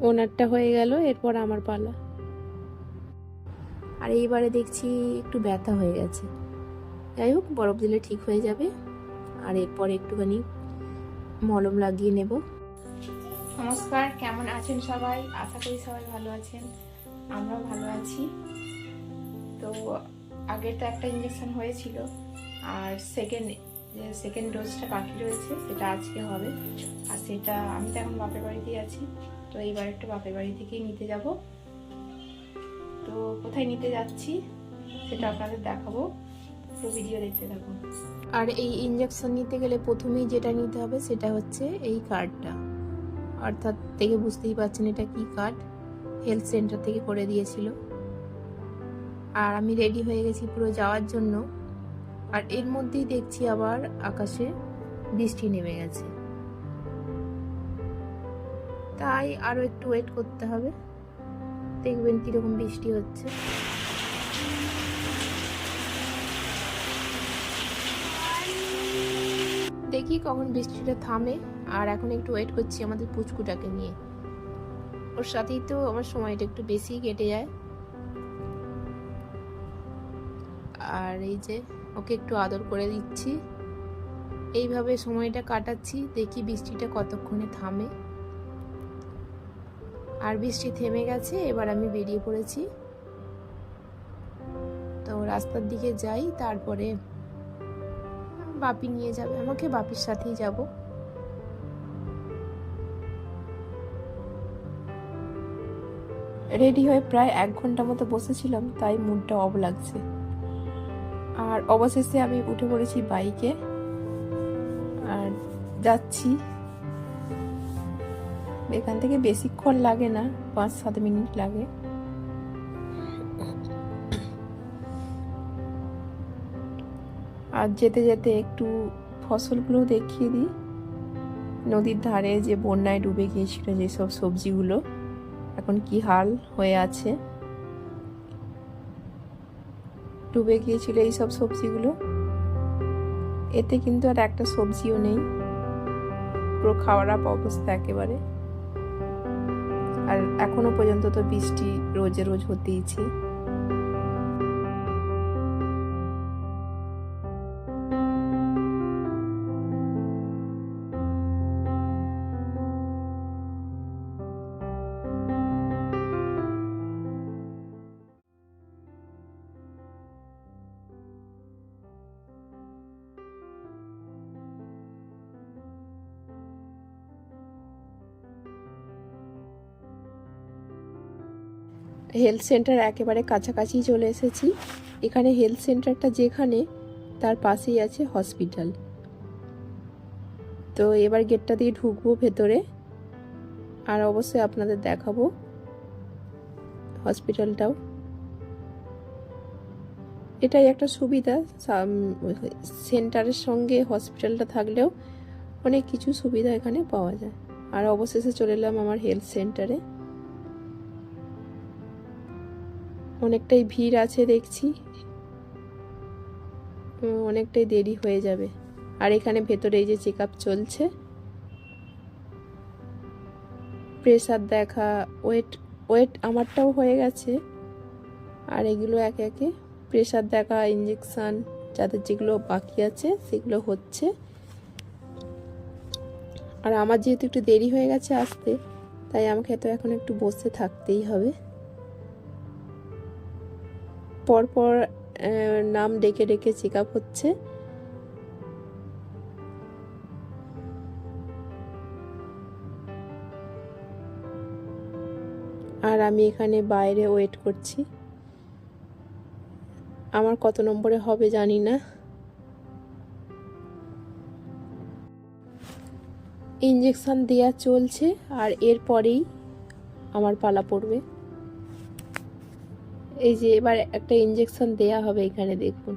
ওনারটা হয়ে গেল এরপর আমার পালা। আর এইবারে দেখছি একটু ব্যথা হয়ে গেছে। যাই হোক বরফ দিলে ঠিক হয়ে যাবে। আর এরপর একটুখানি মলম লাগিয়ে নেব। নমস্কার কেমন আছেন সবাই? আশা করি সবাই ভালো আছেন। আমরাও ভালো আছি। তো আগের তো একটা ইঞ্জেকশন হয়েছিল আর সেকেন্ড সেকেন্ড ডোজটা বাকি রয়েছে সেটা আজকে হবে। আর সেটা আমি তো এখন বাপের বাড়িতেই আছি। তো এইবার একটু বাপের বাড়ি থেকেই নিতে যাব। তো কোথায় নিতে যাচ্ছি সেটা আপনাদের দেখাবো। তো ভিডিও দেখতে থাকুন। আর এই ইঞ্জেকশন নিতে গেলে প্রথমেই যেটা নিতে হবে সেটা হচ্ছে এই কার্ডটা অর্থাৎ দেখে বুঝতেই পারছেন এটা কি কার্ড হেলথ সেন্টার থেকে করে দিয়েছিল। আর আমি রেডি হয়ে গেছি পুরো যাওয়ার জন্য। আর এর মধ্যেই দেখছি আবার আকাশে বৃষ্টি নেমে গেছে। তাই আরও একটু ওয়েট করতে হবে। দেখবেন কীরকম বৃষ্টি হচ্ছে। দেখি কখন বৃষ্টিটা থামে, আর এখন একটু ওয়েট করছি আমাদের পুচকুটাকে নিয়ে। ওর সাথেই তো আমার সময়টা একটু বেশি কেটে যায়। আর এই যে ওকে একটু আদর করে দিচ্ছি। এইভাবে সময়টা কাটাচ্ছি, দেখি বৃষ্টিটা কতক্ষণে থামে। আর বৃষ্টি থেমে গেছে, এবার আমি বেরিয়ে পড়েছি। তো রাস্তার দিকে যাই, তারপরে বাপি নিয়ে যাবে। আমাকে বাপির সাথেই যাব। রেডি হয়ে প্রায় এক ঘণ্টা মতো বসেছিলাম, তাই মুডটা অব লাগছে। আর অবশেষে আমি উঠে পড়েছি বাইকে। আর যাচ্ছি এখান থেকে বেশিক্ষণ লাগে না, পাঁচ, সাত মিনিট লাগে। আর যেতে যেতে একটু ফসলগুলো দেখিয়ে দিই। নদীর ধারে যে বন্যায় ডুবে গিয়েছিল যেসব সবজিগুলো, এখন কি হাল হয়ে আছে? ডুবে গিয়েছিল এই সব সবজিগুলো। এতে কিন্তু আর একটা সবজিও নেই। পুরো খাওয়ার অবস্থা একেবারে। আর এখনও পর্যন্ত তো বৃষ্টি রোজে রোজ হতেইছে। হেলথ সেন্টার একেবারে কাছাকাছি চলে এসেছি। এখানে হেলথ সেন্টারটা যেখানে, তার পাশেই আছে হসপিটাল তো এবার গেটটা দিয়ে ঢুকবো ভেতরে। আর অবশ্যই আপনাদের দেখাবো হসপিটালটাও এটাই একটা সুবিধা সেন্টারের সঙ্গে হসপিটালটা থাকলেও অনেক কিছু সুবিধা এখানে পাওয়া যায়। আর অবশেষে চলে এলাম আমার হেলথ সেন্টারে অনেকটাই ভিড় আছে দেখছি। অনেকটাই দেরি হয়ে যাবে। আর এখানে ভেতরে এই যে চেক চলছে। প্রেশার দেখা, ওয়েট ওয়েট আমারটাও হয়ে গেছে। আর এগুলো একে একে প্রেশার দেখা ইঞ্জেকশান যাদের যেগুলো বাকি আছে সেগুলো হচ্ছে। আর আমার যেহেতু একটু দেরি হয়ে গেছে আসতে, তাই আমাকে তো এখন একটু বসে থাকতেই হবে। পরপর নাম ডেকে ডেকে চেক আপ হচ্ছে। আর আমি এখানে বাইরে ওয়েট করছি। আমার কত নম্বরে হবে জানি না। ইঞ্জেকশন দেয়া চলছে আর এরপরেই আমার পালা পড়বে। এই যে এবার একটা ইঞ্জেকশন দেয়া হবে এখানে, দেখুন।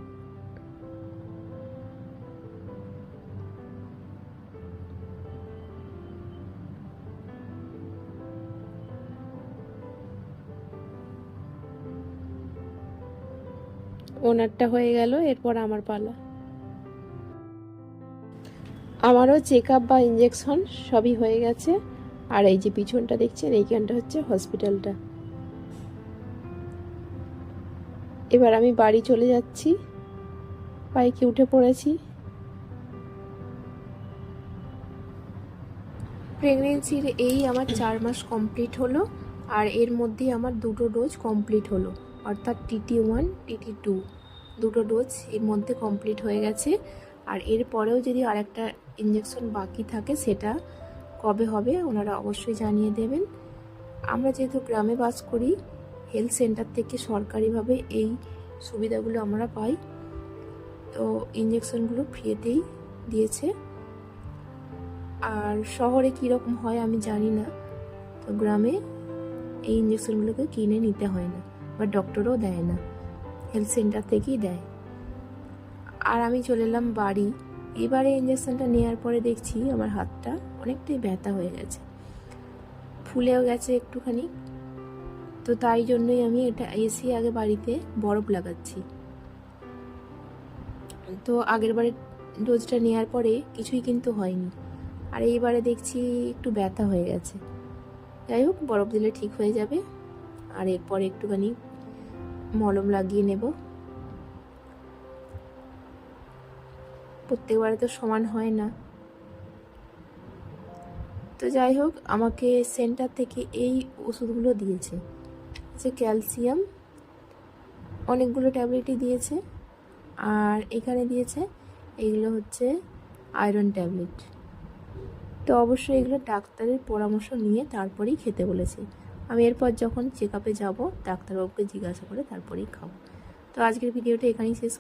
ওনারটা হয়ে গেল, এরপর আমার পালা। আমারও চেক আপ বা ইঞ্জেকশন সবই হয়ে গেছে। আর এই যে পিছনটা দেখছেন, এইখানটা হচ্ছে হসপিটালটা এবার আমি বাড়ি চলে যাচ্ছি। বাইকে উঠে পড়েছি। প্রেগনেন্সির এই আমার চার মাস কমপ্লিট হলো আর এর মধ্যে আমার দুটো ডোজ কমপ্লিট হলো, অর্থাৎ টিটি ওয়ান, টিটি টু। দুটো ডোজ এর মধ্যে কমপ্লিট হয়ে গেছে আর এর পরেও যদি আরেকটা ইঞ্জেকশন বাকি থাকে সেটা কবে হবে ওনারা অবশ্যই জানিয়ে দেবেন। আমরা যেহেতু গ্রামে বাস করি হেলথ সেন্টার থেকে সরকারিভাবে এই সুবিধাগুলো আমরা পাই। তো ইঞ্জেকশনগুলো ফ্রিতেই দিয়েছে। আর শহরে কীরকম হয় আমি জানি না। তো গ্রামে এই ইঞ্জেকশনগুলোকে কিনে নিতে হয় না বা ডক্টরও দেয় না। হেলথ সেন্টার থেকেই দেয়। আর আমি চলে এলাম বাড়ি। এবারে ইঞ্জেকশনটা নেওয়ার পরে দেখছি আমার হাতটা অনেকটাই ব্যথা হয়ে গেছে। ফুলেও গেছে একটুখানি। তো তাই জন্যই আমি এটা এসি আগে বাড়িতে বরফ লাগাচ্ছি। তো আগের বারে ডোজটা নেওয়ার পরে কিছুই কিন্তু হয়নি। আর এইবারে দেখছি একটু ব্যথা হয়ে গেছে। যাই হোক, বরফ দিলে ঠিক হয়ে যাবে। আর এরপর একটুখানি মলম লাগিয়ে নেব। প্রত্যেকবারে তো সমান হয় না। তো যাই হোক, আমাকে সেন্টার থেকে এই ওষুধগুলো দিয়েছে। যে ক্যালসিয়াম। অনেকগুলো ট্যাবলেটই দিয়েছে। আর এখানে দিয়েছে, এগুলো হচ্ছে আয়রন ট্যাবলেট। তো অবশ্যই এগুলো ডাক্তারের পরামর্শ নিয়ে তারপরেই খেতে বলেছি। আমি এরপর যখন চেক আপে যাব, ডাক্তারবাবুকে জিজ্ঞাসা করে তারপরেই খাব। তো আজকের ভিডিওটা এখানেই শেষ